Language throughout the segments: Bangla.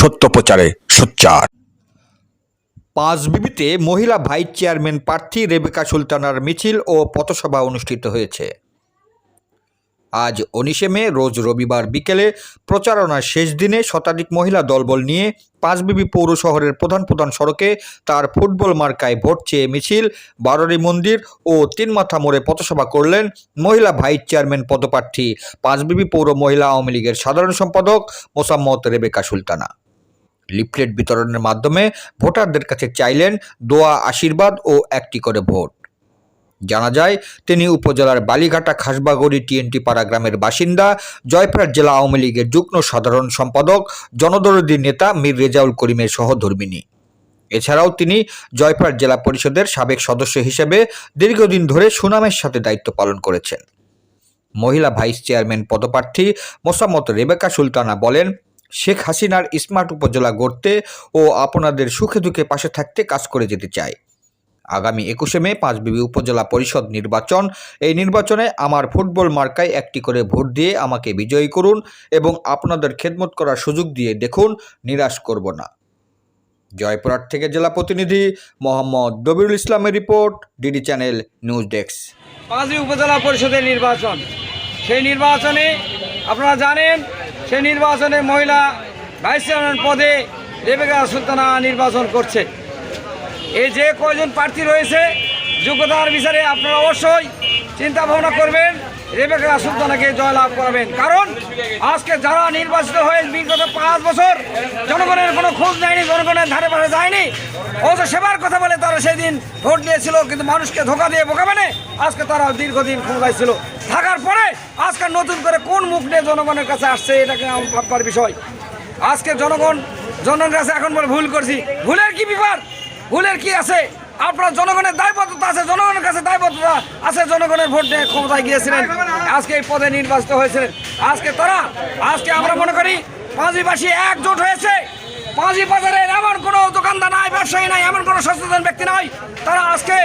সত্য প্রচারে সোচ্চার। পাঁচবিবিতে মহিলা ভাইস চেয়ারম্যান প্রার্থী রেবেকা সুলতানার মিছিল ও পথসভা অনুষ্ঠিত হয়েছে। আজ উনিশে মে, রোজ রবিবার বিকেলে প্রচারণার শেষ দিনে শতাধিক মহিলা দলবল নিয়ে পাঁচবিবি পৌর শহরের প্রধান প্রধান সড়কে তার ফুটবল মার্কায় ভোট চেয়ে মিছিল, বারোরি মন্দির ও তিন মাথা মোড়ে পথসভা করলেন মহিলা ভাইস চেয়ারম্যান পদপ্রার্থী, পাঁচবিবি পৌর মহিলা আওয়ামী লীগের সাধারণ সম্পাদক মোসাম্মদ রেবেকা সুলতানা। লিফলেট বিতরণের মাধ্যমে ভোটারদের কাছে চাইলেন দোয়া, আশীর্বাদ ও একটি করে ভোট। জানা যায়, তিনি উপজেলার বালিঘাটা, খাসবাগড়ি টিএনটি পাড়া গ্রামের বাসিন্দা। জয়পুরহাট জেলা আওয়ামী লীগের যুগ্ম সাধারণ সম্পাদক, জনদরদী নেতা মীর রেজাউল করিমের সহধর্মিনী এছাড়াও তিনি জয়পুরহাট জেলা পরিষদের সাবেক সদস্য হিসেবে দীর্ঘদিন ধরে সুনামের সাথে দায়িত্ব পালন করেছেন। মহিলা ভাইস চেয়ারম্যান পদপ্রার্থী মোসাম্মত রেবেকা সুলতানা বলেন শেখ হাসিনার স্মার্ট উপজেলা গড়তে ও আপনাদের সুখে দুঃখে পাশে থাকতে কাজ করে যেতে চাই আগামী একুশে মে পাঁচবিবি উপজেলা পরিষদ নির্বাচন। এই নির্বাচনে আমার ফুটবল মার্কায় একটি করে ভোট দিয়ে আমাকে বিজয়ী করুন এবং আপনাদের খেদমত করার সুযোগ দিয়ে দেখুন, নিরাশ করব না। জয়পুরহাট থেকে জেলা প্রতিনিধি মোহাম্মদ দবিরুল ইসলামের report DD channel news desk. পাঁচই উপজেলা পরিষদের নির্বাচন। সেই নির্বাচনে আপনারা জানেন সেই নির্বাচনে মহিলা ভাইস চেয়ারম্যান পদে রেবেকা সুলতানা নির্বাচন করছে। এই যে কয়জন প্রার্থী রয়েছে, যোগ্যতার বিচারে আপনারা অবশ্যই চিন্তা ভাবনা করবেন। রেবেকা সুলতানাকে জয়লাভ করাবেন। কারণ আজকে যারা নির্বাচিত হয়ে বিগত পাঁচ বছর জনগণের কোনো খোঁজ নেয়নি, জনগণের ধারে পাশে যায়নি। অথচ সেবার কথা বলে তারা সেদিন ভোট দিয়েছিল, কিন্তু মানুষকে ধোকা দিয়ে বোকা মানে আজকে তারা দীর্ঘদিন ক্ষমতায় ছিল। থাকার পরে আজকে নতুন করে কোন মুখ নিয়ে জনগণের কাছে আসছে এটাকে ভাববার বিষয়? আজকে জনগণ, জনগণের কাছে এখন বলে ভুল করছি। ভুলের কি ব্যাপার ভুলের কি আছে? আপনার জনগণের দায়বদ্ধতা আছে জনগণের কাছে দায়বদ্ধতা আছে জনগণের ভোট দিয়ে ক্ষমতায় গিয়েছিলেন। আজকে এই পদে নির্বাচিত হয়েছিলেন। আজকে তারা, আজকে আমরা মনে করি পাঁচিবাসী একজোট হয়েছে। পাঁচি বাজারের এমন কোনো দোকানদার নাই, ব্যবসায়ী নাই, এমন কোনো সচেতন ব্যক্তি নাই। তারা আজকে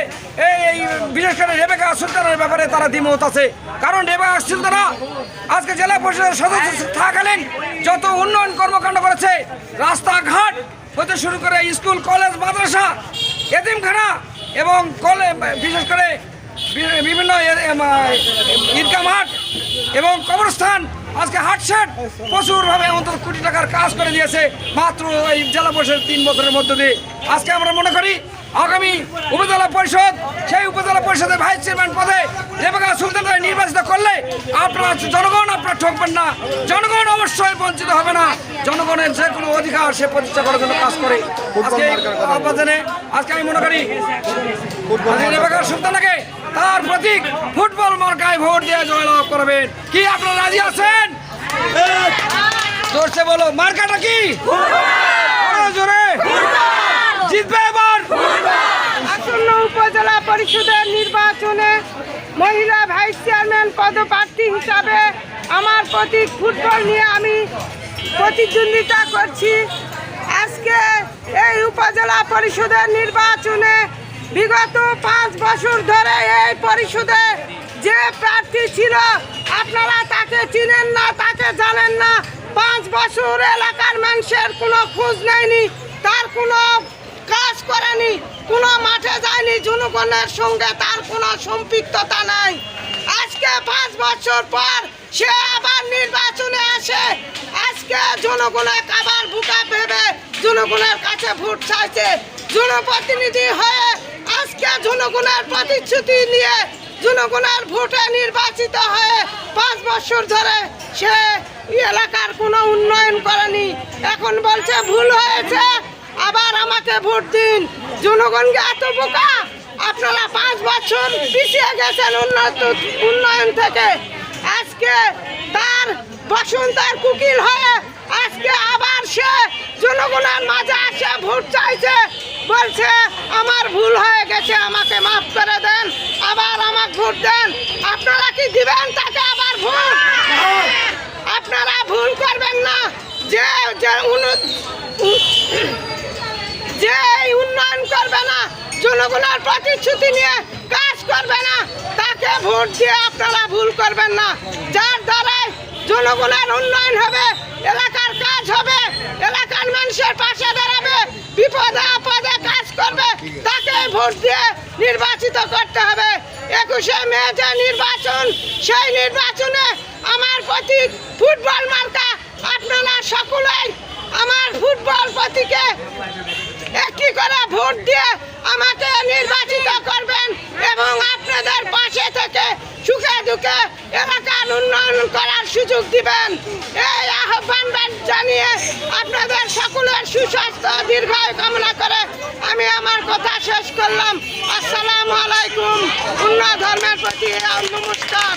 এই এই বিশেষ করে রেবেকা সুলতানের ব্যাপারে তারা দ্বিমত আছে। কারণ রেবেকা সুলতানা আজকে জেলা পরিষদের সদস্য থাকালীন যত উন্নয়ন কর্মকাণ্ড করেছে, রাস্তাঘাট, হতে শুরু করে স্কুল, কলেজ, মাদ্রাসা, এতিমখানা এবং কলে, বিশেষ করে বিভিন্ন ঈদগাহ মাঠ এবং কবরস্থান, আজকে হাটসেট প্রচুরভাবে অন্তত কোটি টাকার কাজ করে দিয়েছে মাত্র এই জেলা পরিষদের তিন বছরের মধ্য দিয়ে। আজকে আমরা মনে করি আগামী উপজেলা পরিষদ সেই উপজেলা পরিষদের ভাইস চেয়ারম্যান পদে রেবেকা সুলতানরা নির্বাচিত করলে আপনারা জনগণ আপনারা ঠকবেন না। জনগণ অবশ্যই বঞ্চিত হবে না। জনগণের যে কোনো অধিকার সে প্রতিষ্ঠা করার জন্য কাজ করে। আজকে আজকে আমি মনে করি রেবেকা সুলতানাকে তার প্রতীক ফুটবল মার্কায় ভোট দিয়ে জয়লাভ করবেন। কি আপনারা রাজি আছেন? জোরসে বলো মার্কাটা কি? জোরে। জিতবে এবার। আসন্ন উপজেলা পরিষদের নির্বাচনে মহিলা ভাইস চেয়ারম্যান পদপ্রার্থী হিসাবে আমার প্রতীক ফুটবল নিয়ে আমি প্রতিদ্বন্দ্বিতা করছি। আজকে এই উপজেলা পরিষদের নির্বাচনে বিগত পাঁচ বছর ধরে এই পরিষদে যে প্রার্থী ছিল, আপনারা তাকে চিনেন না, তাকে জানেন না। পাঁচ বছর এলাকার মানুষের কোনো খোঁজ নেয়নি, তার কোনো করেনি, কোনো মাঠে যায়নি, জনগণের সঙ্গে তার কোনো সম্পৃক্ততা নাই। আজকে পাঁচ বছর পর সে আবার নির্বাচনে আসে। আজকে জনগণের আবার বুকা ভেবে জনগণের কাছে ভোট চাইছে। জনপ্রতিনিধি হয়ে আজকে জনগণের প্রতিশ্রুতি নিয়ে জনগণের ভোটে নির্বাচিত হয়ে পাঁচ বছর ধরে সে এলাকার কোনো উন্নয়ন করেনি। এখন বলছে ভুল হয়েছে। আবার আমাকে ভোট দিন। জনগণকে এত বোকা? আপনারা পাঁচ বছর পিছিয়ে গেছেন উন্নত উন্নয়ন থেকে। আজকে তার বসন্তার কুকিল হয়ে আজকে আবার সে জনগণের মাঝে আসে ভোট চাইছে। বলছে, আমার ভুল হয়ে গেছে, আমাকে মাফ করে দেন আবার আমাকে ভোট দেন আপনারা কি দিবেন তাকে আবার ভোট আপনারা ভুল করবেন না যে যে উন্ন- উ- যে এই উন্নয়ন করবে না জনগণের প্রতিশ্রুতি নিয়ে কাজ করবে না, তাকে ভোট দিয়ে আপনারা ভুল করবেন না। যার দ্বারাই জনগণের উন্নয়ন হবে, এলাকার কাজ হবে, এলাকার মানুষের পাশে দাঁড়াবে, বিপদে আপদে কাজ করবে, তাকে ভোট দিয়ে নির্বাচিত করতে হবে। একুশে মে যে নির্বাচন, সেই নির্বাচনে আমার প্রতীক ফুটবল মার্কা আপনারা সকলেই আমার ফুটবল প্রতীকে একটি করে ভোট দিয়ে আমাকে নির্বাচিত করবেন এবং আপনাদের পাশে থেকে সুখে দুঃখে এলাকার উন্নয়ন করার সুযোগ দিবেন। এই আহ্বান জানিয়ে আপনাদের সকলের সুস্বাস্থ্য দীর্ঘায়ু কামনা করে আমি আমার কথা শেষ করলাম। আসসালামু আলাইকুম। অন্য ধর্মের প্রতি নমস্কার